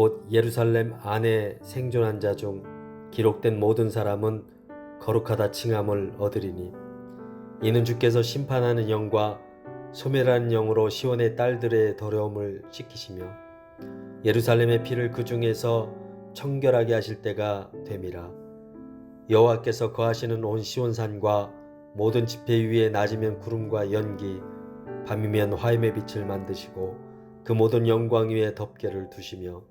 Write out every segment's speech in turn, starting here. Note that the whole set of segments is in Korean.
곧 예루살렘 안에 생존한 자 중 기록된 모든 사람은 거룩하다 칭함을 얻으리니 이는 주께서 심판하는 영과 소멸하는 영으로 시온의 딸들의 더러움을 씻기시며 예루살렘의 피를 그 중에서 청결하게 하실 때가 됨이라. 여호와께서 거하시는 온 시온산과 모든 지폐 위에 낮이면 구름과 연기 밤이면 화염의 빛을 만드시고 그 모든 영광 위에 덮개를 두시며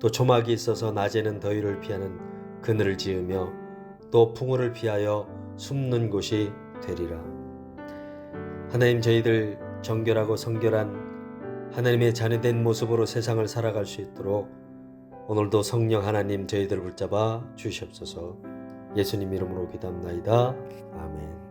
또 조막이 있어서 낮에는 더위를 피하는 그늘을 지으며 또 풍우를 피하여 숨는 곳이 되리라. 하나님 저희들 정결하고 성결한 하나님의 자녀된 모습으로 세상을 살아갈 수 있도록 오늘도 성령 하나님 저희들을 붙잡아 주시옵소서. 예수님 이름으로 기도합나이다. 아멘.